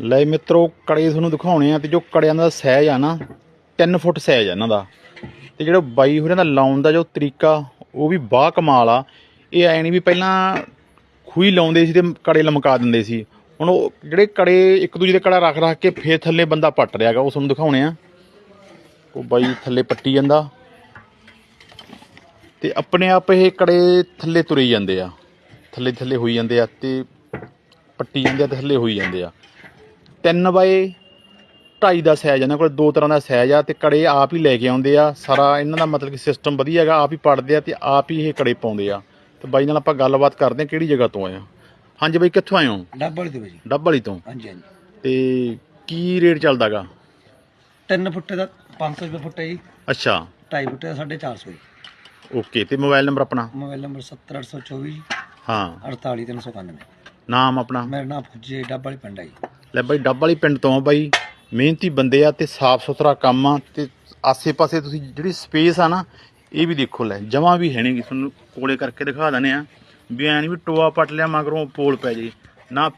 ਲੈ ਮਿੱਤਰੋ, ਕੜੇ ਤੁਹਾਨੂੰ ਦਿਖਾਉਣੇ ਆ ਤੇ ਜੋ ਕੜਿਆਂ ਦਾ ਸਾਈਜ਼ ਆ ਨਾ 3 ਫੁੱਟ ਸਾਈਜ਼ ਆ ਇਹਨਾਂ ਦਾ। ਤੇ ਜਿਹੜਾ ਬਾਈ ਹੋਰਾਂ ਦਾ ਲਾਉਣ ਦਾ ਜੋ ਤਰੀਕਾ, ਉਹ ਵੀ ਬਾ ਕਮਾਲ ਆ। ਇਹ ਐ ਨਹੀਂ ਵੀ ਪਹਿਲਾਂ ਖੂਹੀ ਲਾਉਂਦੇ ਸੀ ਤੇ ਕੜੇ ਲਮਕਾ ਦਿੰਦੇ ਸੀ। ਹੁਣ ਉਹ ਜਿਹੜੇ ਕੜੇ ਇੱਕ ਦੂਜੇ ਦੇ ਕੜਾ ਰੱਖ ਰੱਖ ਕੇ ਫੇਰ ਥੱਲੇ ਬੰਦਾ ਪੱਟ ਰਿਹਾਗਾ ਉਹ ਤੁਹਾਨੂੰ ਦਿਖਾਉਣੇ ਆ। ਉਹ ਬਾਈ ਥੱਲੇ ਪੱਟੀ ਜਾਂਦਾ। ਤੇ ਆਪਣੇ ਆਪ ਇਹ ਕੜੇ ਥੱਲੇ ਤੁਰੇ ਜਾਂਦੇ ਆ। ਥੱਲੇ ਥੱਲੇ ਹੋਈ ਜਾਂਦੇ ਆ ਤੇ ਪੱਟੀ ਜਾਂਦੇ ਆ ਤੇ ਥੱਲੇ ਹੋਈ ਜਾਂਦੇ ਆ। 3 ਬਾਏ 2.5 ਦਾ ਸਾਈਜ਼ ਇਹਨਾਂ ਕੋਲ ਦੋ ਤਰ੍ਹਾਂ ਦਾ ਸਾਈਜ਼ ਆ ਤੇ ਕੜੇ ਆਪ ਹੀ ਲੈ ਕੇ ਆਉਂਦੇ ਆ। ਸਾਰਾ ਇਹਨਾਂ ਦਾ ਮਤਲਬ ਕਿ ਸਿਸਟਮ ਵਧੀਆ ਹੈਗਾ ਆਪ ਹੀ ਪੜਦੇ ਆ ਤੇ ਆਪ ਹੀ ਇਹ ਕੜੇ ਪਾਉਂਦੇ ਆ। ਤੇ ਬਾਈ ਨਾਲ ਆਪਾਂ ਗੱਲਬਾਤ ਕਰਦੇ ਆ ਕਿਹੜੀ ਜਗ੍ਹਾ ਤੋਂ ਆਏ ਆ। ਹਾਂਜੀ ਬਾਈ ਕਿੱਥੋਂ ਆਏ ਹੋ? ਡੱਬਲ ਦੇ ਭਾਜੀ ਡੱਬ ਵਾਲੀ ਤੋਂ? ਹਾਂਜੀ ਹਾਂਜੀ। ਤੇ ਕੀ ਰੇਟ ਚੱਲਦਾਗਾ 3 ਫੁੱਟ ਦਾ 500 ਰੁਪਏ ਫੁੱਟ ਹੈ ਜੀ। ਅੱਛਾ। 2.5 ਫੁੱਟ ਦਾ 450 ਜੀ। ਓਕੇ ਤੇ ਮੋਬਾਈਲ ਨੰਬਰ ਆਪਣਾ? ਮੋਬਾਈਲ ਨੰਬਰ 70824 ਹਾਂ। 48391 ਨਾਮ ਆਪਣਾ? ਮੇਰਾ ਨਾਮ ਫੁੱਜੇ ਡੱਬ ਵਾਲੀ ਪਿੰਡ ਹੈ ਜੀ। ਲੈ ਬਾਈ, ਡੱਬ ਵਾਲੀ ਪਿੰਡ ਤੋਂ ਆ ਬਾਈ। ਮਿਹਨਤੀ ਬੰਦੇ ਆ ਤੇ ਸਾਫ਼ ਸੁਥਰਾ ਕੰਮ ਆ ਤੇ ਆਸੇ-ਪਾਸੇ ਤੁਸੀਂ ਜਿਹੜੀ ਸਪੇਸ ਆ ਨਾ, ਇਹ ਵੀ ਦੇਖੋ ਲੈ ਜਮਾ ਵੀ ਹੈ ਨਹੀਂ ਤੁਹਾਨੂੰ ਕੋਲੇ ਕਰਕੇ ਦਿਖਾ ਦਨੇ ਆ ਵੀ ਐ ਨਹੀਂ ਵੀ ਟੋਆ ਪੱਟ ਲਿਆ, ਮਗਰੋਂ ਪੋਲ ਪੈ ਜੇ। ਨਾ